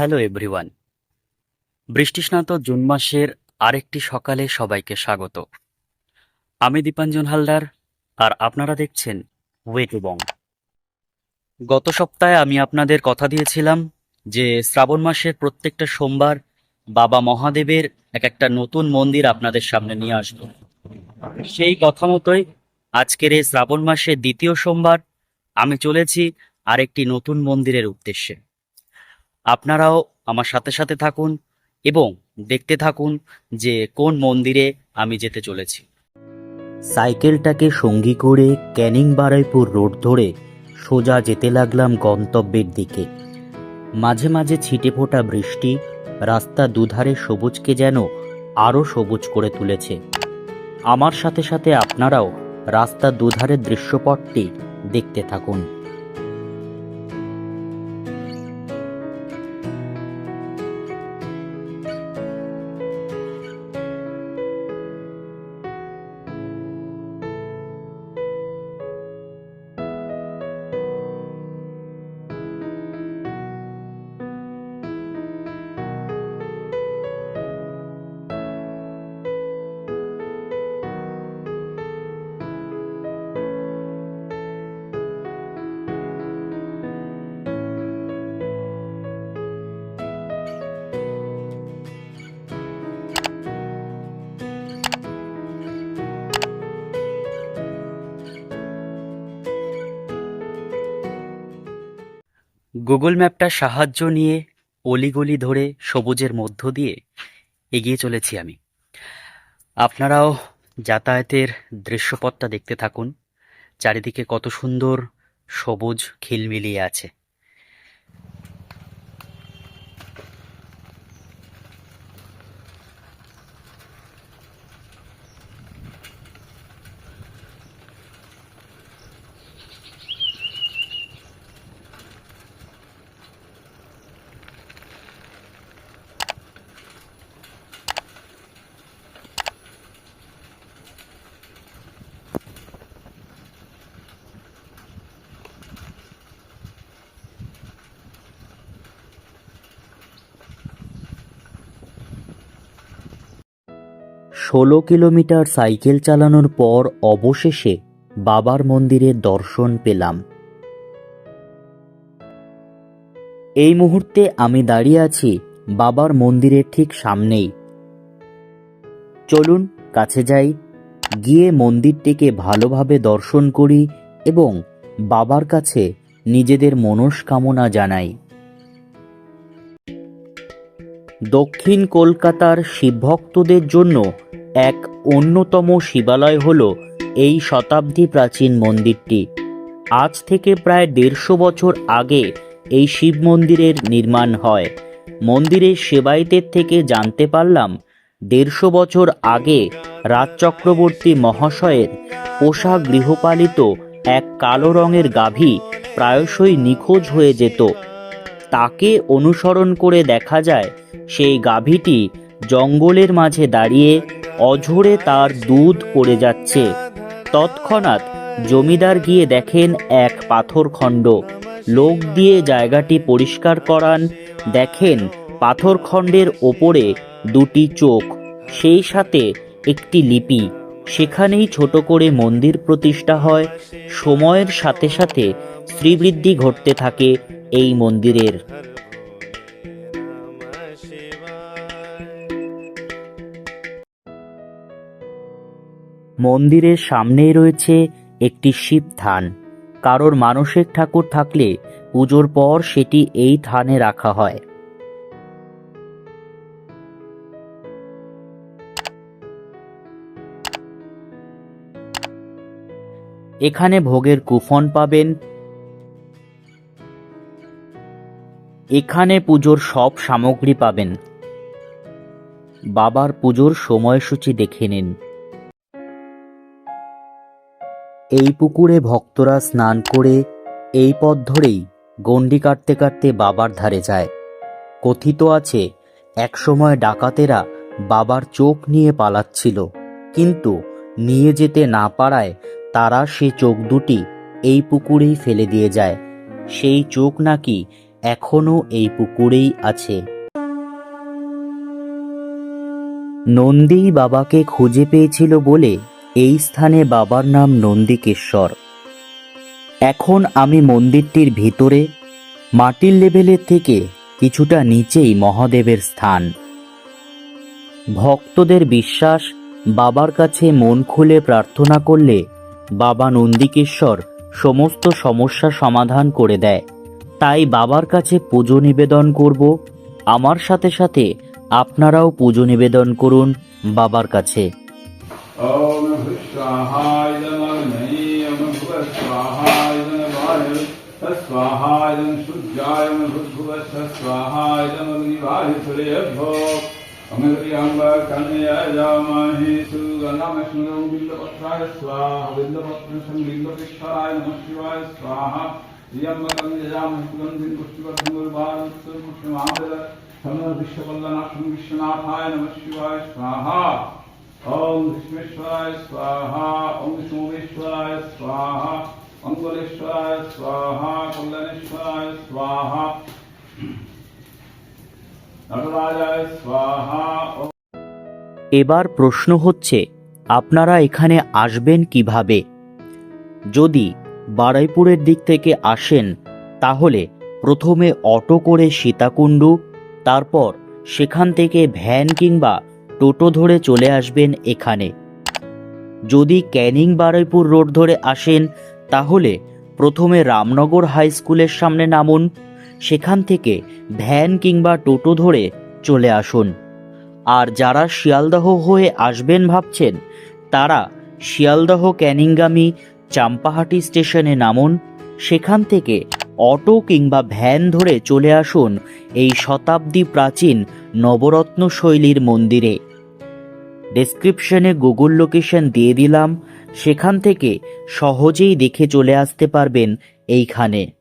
Hello everyone. বৃষ্টিস্নাত June মাসের আরেকটি সকালে সবাইকে স্বাগত। আমি দীপাঞ্জন হালদার আর আপনারা দেখছেন ওয়েট বং গত সপ্তাহে আমি আপনাদের কথা দিয়েছিলাম যে শ্রাবণ মাসের প্রত্যেকটা সোমবার বাবা মহাদেবের এক একটা নতুন মন্দির আপনাদের সামনে নিয়ে আসব। সেই কথা মতোই আজকের এই শ্রাবণ মাসের দ্বিতীয় সোমবার আমি চলেছি আরেকটি নতুন মন্দিরের উদ্দেশ্যে। আপনারাও আমার সাথে সাথে থাকুন এবং দেখতে থাকুন যে কোন মন্দিরে আমি যেতে চলেছি। সাইকেলটাকে সঙ্গী করে ক্যানিং বারাইপুর রোড ধরে সোজা যেতে লাগলাম গন্তব্যের দিকে। মাঝে মাঝে ছিটে ফোটা বৃষ্টি রাস্তা দুধারে সবুজকে যেন আরও সবুজ করে তুলেছে। আমার সাথে সাথে আপনারাও রাস্তার দুধারের দৃশ্যপটটি দেখতে থাকুন। গুগল ম্যাপটার সাহায্য নিয়ে অলিগলি ধরে সবুজের মধ্য দিয়ে এগিয়ে চলেছি আমি। আপনারাও যাতায়াতের দৃশ্যপথটা দেখতে থাকুন। চারিদিকে কত সুন্দর সবুজ খিলমিলিয়ে আছে। ষোলো কিলোমিটার সাইকেল চালানোর পর অবশেষে বাবার মন্দিরের দর্শন পেলাম। এই মুহূর্তে আমি দাঁড়িয়ে আছি বাবার মন্দিরের ঠিক সামনেই। চলুন কাছে যাই, গিয়ে মন্দিরটিকে ভালোভাবে দর্শন করি এবং বাবার কাছে নিজেদের মনস্কামনা জানাই। দক্ষিণ কলকাতার শিবভক্তদের জন্য এক অন্যতম শিবালয় হল এই শতাব্দী প্রাচীন মন্দিরটি। আজ থেকে প্রায় দেড়শো বছর আগে এই শিব মন্দিরের নির্মাণ হয়। মন্দিরের সেবায়িতের থেকে জানতে পারলাম, দেড়শো বছর আগে রাজ চক্রবর্তী মহাশয়ের পোষা গৃহপালিত এক কালো রঙের গাভী প্রায়শই নিখোঁজ হয়ে যেত। তাকে অনুসরণ করে দেখা যায়, সেই গাভীটি জঙ্গলের মাঝে দাঁড়িয়ে অঝোরে তার দুধ পড়ে যাচ্ছে। তৎক্ষণাৎ জমিদার গিয়ে দেখেন এক পাথরখণ্ড লোক দিয়ে জায়গাটি পরিষ্কার করান, দেখেন পাথরখণ্ডের ওপরে দুটি চোখ, সেই সাথে একটি লিপি। সেখানেই ছোট করে মন্দির প্রতিষ্ঠা হয়। সময়ের সাথে সাথে শ্রীবৃদ্ধি ঘটতে থাকে এই মন্দিরের। মন্দিরের সামনেই রয়েছে একটি শিব থান কারোর মানসিক ঠাকুর থাকলে পুজোর পর সেটি এই থানে রাখা হয়। এখানে ভোগের কুফন পাবেন। এখানে পুজোর সব সামগ্রী পাবেন। বাবার পুজোর সময়সূচি দেখে নিন। এই পুকুরে ভক্তরা স্নান করে এই পথ ধরেই গণ্ডি কাটতে কাটতে বাবার ধারে যায়। কথিত আছে, একসময় ডাকাতেরা বাবার চোখ নিয়ে পালাচ্ছিল, কিন্তু নিয়ে যেতে না পারায় তারা সে চোখ দুটি এই পুকুরেই ফেলে দিয়ে যায়। সেই চোখ নাকি এখনও এই পুকুরেই আছে। নন্দী বাবাকে খুঁজে পেয়েছিল বলে এই স্থানে বাবার নাম নন্দিকেশ্বর। এখন আমি মন্দিরটির ভিতরে, মাটির লেভেলের থেকে কিছুটা নিচেই মহাদেবের স্থান। ভক্তদের বিশ্বাস, বাবার কাছে মন খুলে প্রার্থনা করলে বাবা নন্দিকেশ্বর সমস্ত সমস্যা সমাধান করে দেয়। তাই বাবার কাছে পুজো নিবেদন করব। আমার সাথে সাথে আপনারাও পুজো নিবেদন করুন বাবার কাছে। ओम स्वाहाय नमः भुव शुद्धाय भुव स्वाहाय नमः सुरेभो अमृत्याम्ब कन्याजामहे बिन्दपत्राय स्वाहा बिन्दपत्रं बिन्दपेश्वराय नमः शिवाय स्वाहा इयम्ब कन्याजामहे सुगन्धिं पुष्टिवर्धनुर्भारं सुकृष्णमादर समर विश्वनाथाय नमः शिवाय स्वाहा ओम विश्वेश्वराय स्वाहा ओम सोमेश्वराय स्वाहा मंगलेश्वराय स्वाहा कल्याणेश्वराय स्वाहा नटराजाय स्वाहा ओम এবার প্রশ্ন হচ্ছে আপনারা এখানে আসবেন কিভাবে যদি বারাইপুরের দিক থেকে আসেন তাহলে প্রথমে অটো করে সীতাকুণ্ডু তারপর সেখান থেকে ভ্যান কিংবা টোটো ধরে চলে আসবেন এখানে। যদি ক্যানিং বারুইপুর রোড ধরে আসেন, তাহলে প্রথমে রামনগর হাই স্কুলের সামনে নামুন, সেখান থেকে ভ্যান কিংবা টোটো ধরে চলে আসুন। আর যারা শিয়ালদহ হয়ে আসবেন ভাবছেন, তারা শিয়ালদহ ক্যানিংগামী চাম্পাহাটি স্টেশনে নামুন, সেখান থেকে অটো কিংবা ভ্যান ধরে চলে আসুন এই শতাব্দী প্রাচীন নবরত্ন শৈলীর মন্দিরে। ডেসক্রিপশনে গুগল লোকেশন দিয়ে দিলাম। সেখান থেকে সহজেই দেখে চলে আসতে পারবেন এইখানে।